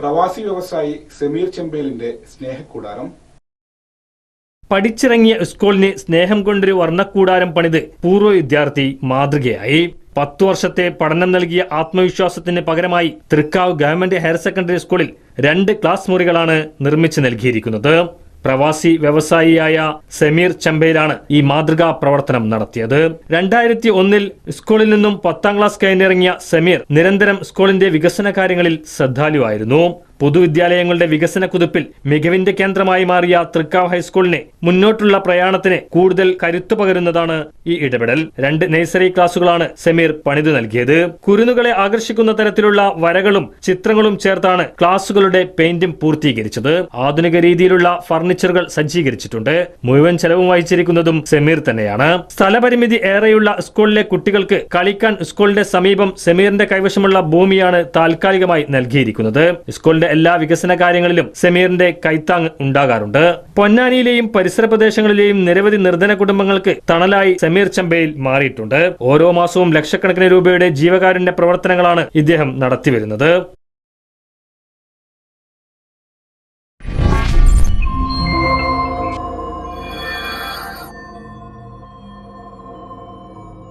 പ്രവാസി വ്യവസായി സമീർ ചെമ്പേലിന്റെ സ്നേഹക്കൂടാരം. പഠിച്ചിറങ്ങിയ സ്കൂളിന് സ്നേഹം കൊണ്ടൊരു വർണക്കൂടാരം പണിത് പൂർവ വിദ്യാർത്ഥി മാതൃകയായി. പത്തു വർഷത്തെ പഠനം നൽകിയ ആത്മവിശ്വാസത്തിന് പകരമായി തൃക്കാവ് ഗവൺമെന്റ് ഹയർ സെക്കൻഡറി സ്കൂളിൽ രണ്ട് ക്ലാസ് മുറികളാണ് നിർമ്മിച്ചു നൽകിയിരിക്കുന്നത്. പ്രവാസി വ്യവസായിയായ സമീർ ചമ്പയിലാണ് ഈ മാതൃകാ പ്രവർത്തനം നടത്തിയത്. രണ്ടായിരത്തി ഒന്നിൽ സ്കൂളിൽ നിന്നും പത്താം ക്ലാസ് കഴിഞ്ഞിറങ്ങിയ സമീർ നിരന്തരം സ്കൂളിന്റെ വികസന കാര്യങ്ങളിൽ ശ്രദ്ധാലുവായിരുന്നു. പൊതുവിദ്യാലയങ്ങളുടെ വികസന കുതിപ്പിൽ മികവിന്റെ കേന്ദ്രമായി മാറിയ തൃക്കാവ് ഹൈസ്കൂളിനെ മുന്നോട്ടുള്ള പ്രയാണത്തിന് കൂടുതൽ കരുത്തു പകരുന്നതാണ് ഈ ഇടപെടൽ രണ്ട് നഴ്സറി ക്ലാസുകളാണ് സമീർ പണിതു നൽകിയത്. കുരുന്നുകളെ ആകർഷിക്കുന്ന തരത്തിലുള്ള വരകളും ചിത്രങ്ങളും ചേർത്താണ് ക്ലാസുകളുടെ പെയിന്റും പൂർത്തീകരിച്ചത്. ആധുനിക രീതിയിലുള്ള ഫർണിച്ചറുകൾ സജ്ജീകരിച്ചിട്ടുണ്ട്. മുഴുവൻ ചെലവും വഹിച്ചിരിക്കുന്നതും സമീർ തന്നെയാണ്. സ്ഥലപരിമിതി ഏറെയുള്ള സ്കൂളിലെ കുട്ടികൾക്ക് കളിക്കാൻ സ്കൂളിന്റെ സമീപം സമീറിന്റെ കൈവശമുള്ള ഭൂമിയാണ് താൽക്കാലികമായി നൽകിയിരിക്കുന്നത്. സ്കൂളിന്റെ എല്ലാ വികസന കാര്യങ്ങളിലും സമീറിന്റെ കൈത്താങ് ഉണ്ടാകാറുണ്ട്. പൊന്നാനിയിലെയും പരിസര പ്രദേശങ്ങളിലെയും നിരവധി നിർധന കുടുംബങ്ങൾക്ക് തണലായി സമീർ ചമ്പയിൽ മാറിയിട്ടുണ്ട്. ഓരോ മാസവും ലക്ഷക്കണക്കിന് രൂപയുടെ ജീവകാരുണ്യ പ്രവർത്തനങ്ങളാണ് ഇദ്ദേഹം നടത്തിവരുന്നത്.